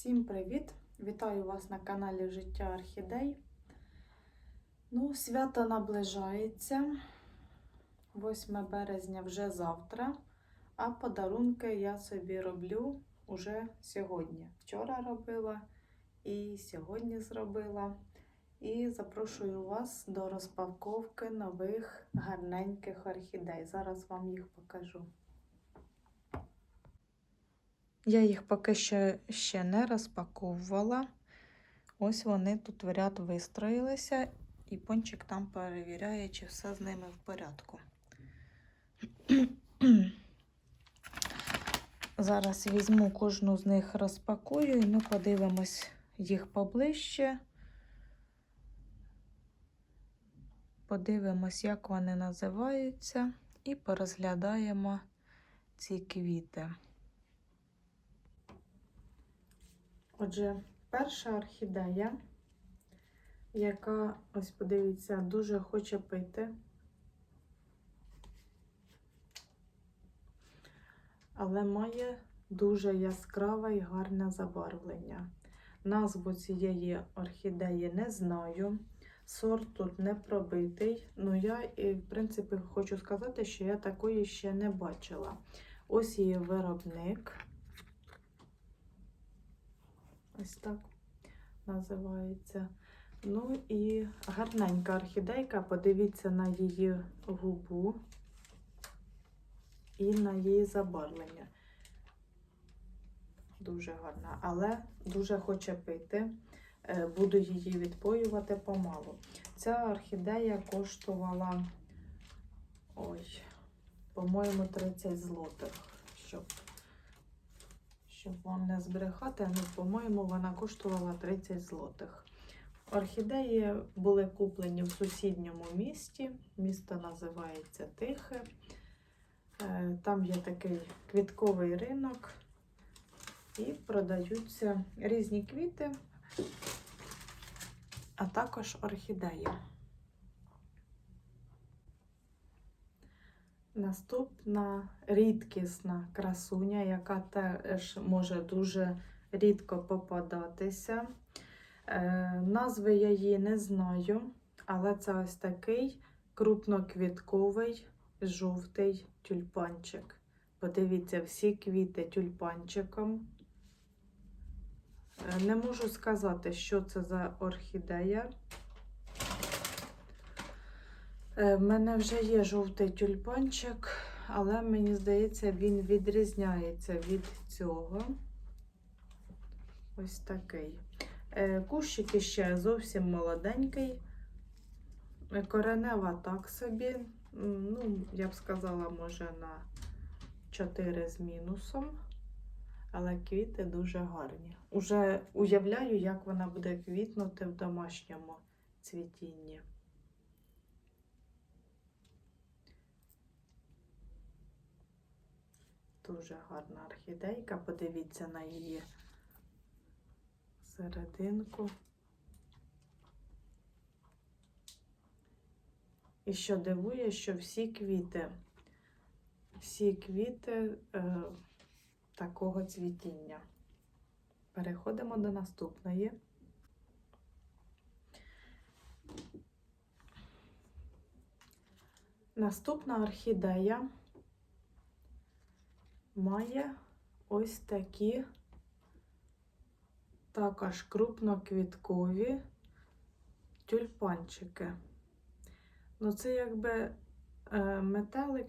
Всім привіт! Вітаю вас на каналі Життя Орхідей. Ну, свято наближається. 8 березня вже завтра, а подарунки я собі роблю уже сьогодні. Вчора робила і сьогодні зробила. І запрошую вас до розпаковки нових гарненьких орхідей. Зараз вам їх покажу. Я їх поки що ще не розпаковувала. Ось вони тут в ряд вистроїлися, і пончик там перевіряє, чи все з ними в порядку. Зараз візьму кожну з них розпакую, і ми подивимось їх поближче. Подивимось, як вони називаються, і порозглядаємо ці квіти. Отже, перша орхідея, яка, ось подивіться, дуже хоче пити. Але має дуже яскраве і гарне забарвлення. Назву цієї орхідеї не знаю. Сорт тут не пробитий. Ну, я, і, в принципі, хочу сказати, що я такої ще не бачила. Ось її виробник. Ось так називається. Ну і гарненька орхідейка. Подивіться на її губу і на її забарвлення. Дуже гарна, але дуже хоче пити. Е, Буду її відпоювати помалу. Ця орхідея коштувала, ой, по-моєму, 30 злотих, щоб щоб вам не збрехати, ну, по-моєму, вона коштувала 30 злотих. Орхідеї були куплені в сусідньому місті. Місто називається Тихе. Е, Там є такий квітковий ринок і продаються різні квіти, а також орхідеї. Наступна рідкісна красуня, яка теж може дуже рідко попадатися. Е, назви я її не знаю, але це ось такий крупноквітковий жовтий тюльпанчик. Подивіться, всі квіти тюльпанчиком. Е, не можу сказати, що це за орхідея. Е, В мене вже є жовтий тюльпанчик, але мені здається, він відрізняється від цього. Ось такий. Е, Кущик ще зовсім молоденький. Коренева так собі. Ну, я б сказала, може, на 4 з мінусом. Але квіти дуже гарні. Уже уявляю, як вона буде квітнути в домашньому цвітінні. Дуже гарна орхідейка. Подивіться на її серединку. І що дивує, що всі квіти, всі квіти е, такого цвітіння. Переходимо до наступної. Наступна орхідея має ось такі також крупноквіткові тюльпанчики. Ну, це якби е, метелик,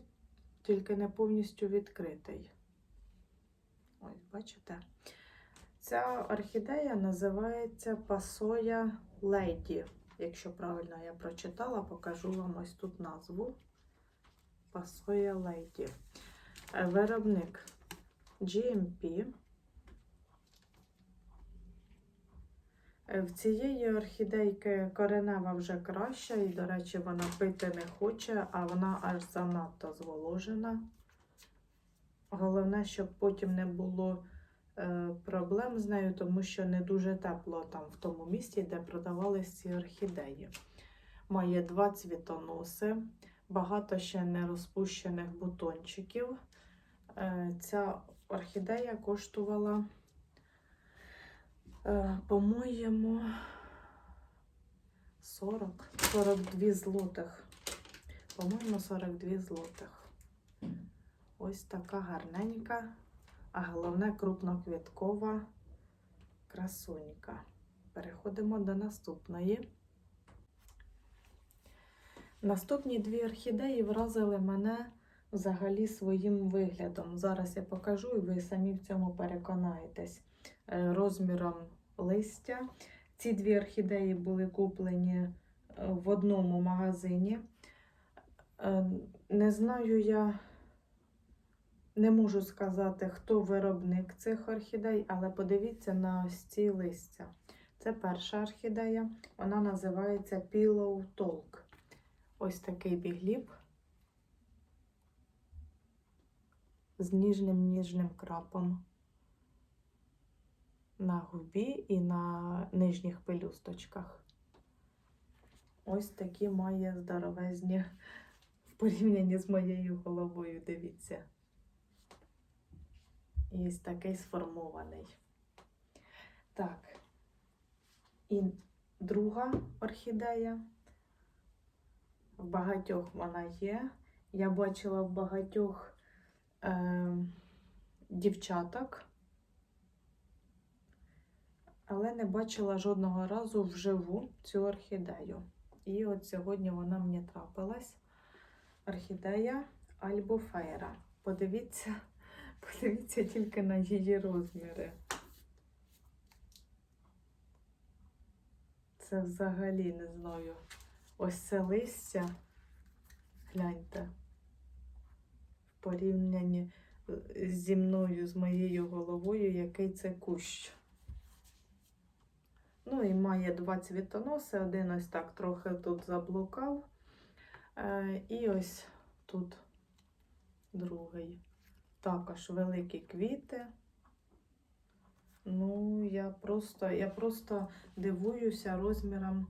тільки не повністю відкритий. Ось, бачите? Ця орхідея називається Пасоя Лейді. Якщо правильно я прочитала, покажу вам ось тут назву. Пасоя Лейді. Виробник GMP. Е, В цієї орхідейки коренева вже краща, і, до речі, вона пити не хоче, а вона аж занадто зволожена. Головне, щоб потім не було е, проблем з нею, тому що не дуже тепло там в тому місці, де продавались ці орхідеї. Має два цвітоноси, багато ще не розпущених бутончиків. Е, Ця орхідея коштувала Е, По-моєму, 40, 42 злотих. По-моєму, 42 злотих. Ось така гарненька, а головне крупноквіткова красунька. Переходимо до наступної. Наступні дві орхідеї вразили мене взагалі своїм виглядом. Зараз я покажу, і ви самі в цьому переконаєтесь. Е, Розміром листя. Ці дві орхідеї були куплені е, в одному магазині. Е, Не знаю я, не можу сказати, хто виробник цих орхідей, але подивіться на ось ці листя. Це перша орхідея, вона називається Pillow Talk. Ось такий бігліб з ніжним ніжним крапом на губі і на нижніх пелюсточках. Ось такі має здоровезні в порівнянні з моєю головою, дивіться. І ось такий сформований. Так. І друга орхідея. В багатьох вона є. Я бачила в багатьох е, дівчаток, але не бачила жодного разу вживу цю орхідею. І от сьогодні вона мені трапилась. Орхідея Альбофейра. Подивіться, подивіться тільки на її розміри. Це взагалі не знаю. Ось це листя. Гляньте. Порівнянні е, зі мною, з моєю головою, який це кущ. Ну і має два цвітоноси. Один ось так трохи тут заблукав. Е, і ось тут другий. Також великі квіти. Ну, я просто, я просто дивуюся розміром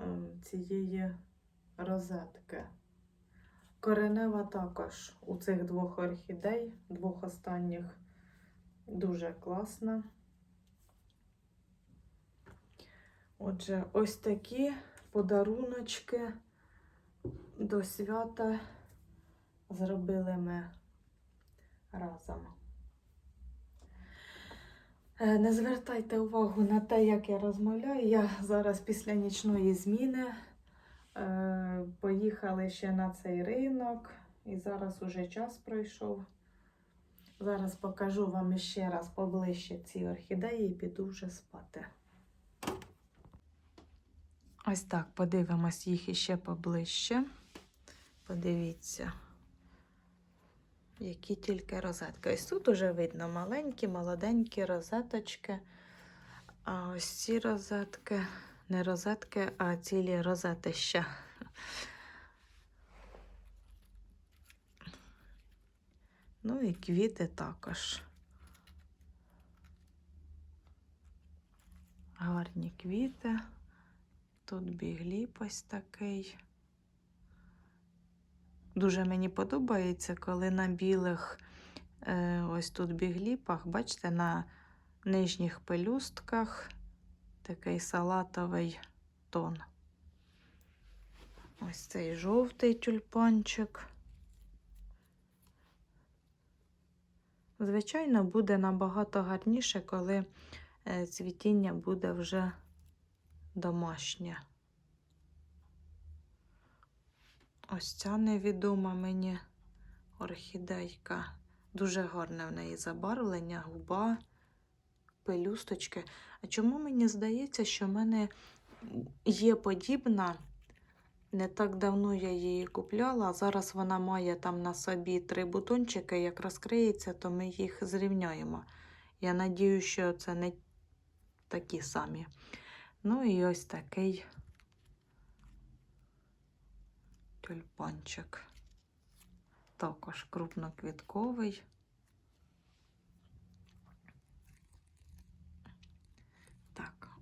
е, цієї розетки. Коренева також у цих двох орхідей, двох останніх, дуже класна. Отже, ось такі подаруночки до свята зробили ми разом. Е, Не звертайте увагу на те, як я розмовляю. Я зараз після нічної зміни поїхали ще на цей ринок, і зараз уже час пройшов. Зараз покажу вам ще раз поближче ці орхідеї і піду вже спати. Ось так, подивимось їх іще поближче. Подивіться, які тільки розетки. Ось тут уже видно маленькі, молоденькі розеточки. А ось ці розетки, не розетки, а цілі розетища. Ну і квіти також. Гарні квіти. Тут бігліп ось такий. Дуже мені подобається, коли на білих е, ось тут бігліпах, бачите, на нижніх пелюстках такий салатовий тон. Ось цей жовтий тюльпанчик. Звичайно, буде набагато гарніше, коли е, цвітіння буде вже домашнє. Ось ця невідома мені орхідейка. Дуже гарне в неї забарвлення, губа, пелюсточки. А чому мені здається, що в мене є подібна? Не так давно я її купляла, а зараз вона має там на собі три бутончики. Як розкриється, то ми їх зрівняємо. Я надію, що це не такі самі. Ну і ось такий тюльпанчик. Також крупноквітковий.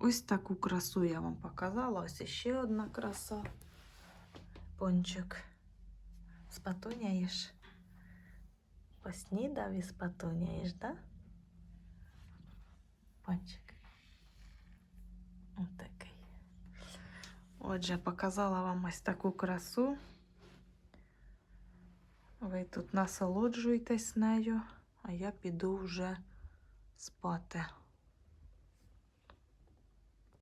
Ось таку красу я вам показала. Ось ще одна краса. Пончик з. Поснідав і спатуняєш, да? Пончик. Ось такий. Отже, показала вам ось таку красу. Ви тут насолоджуєтесь нею, а я піду вже спати.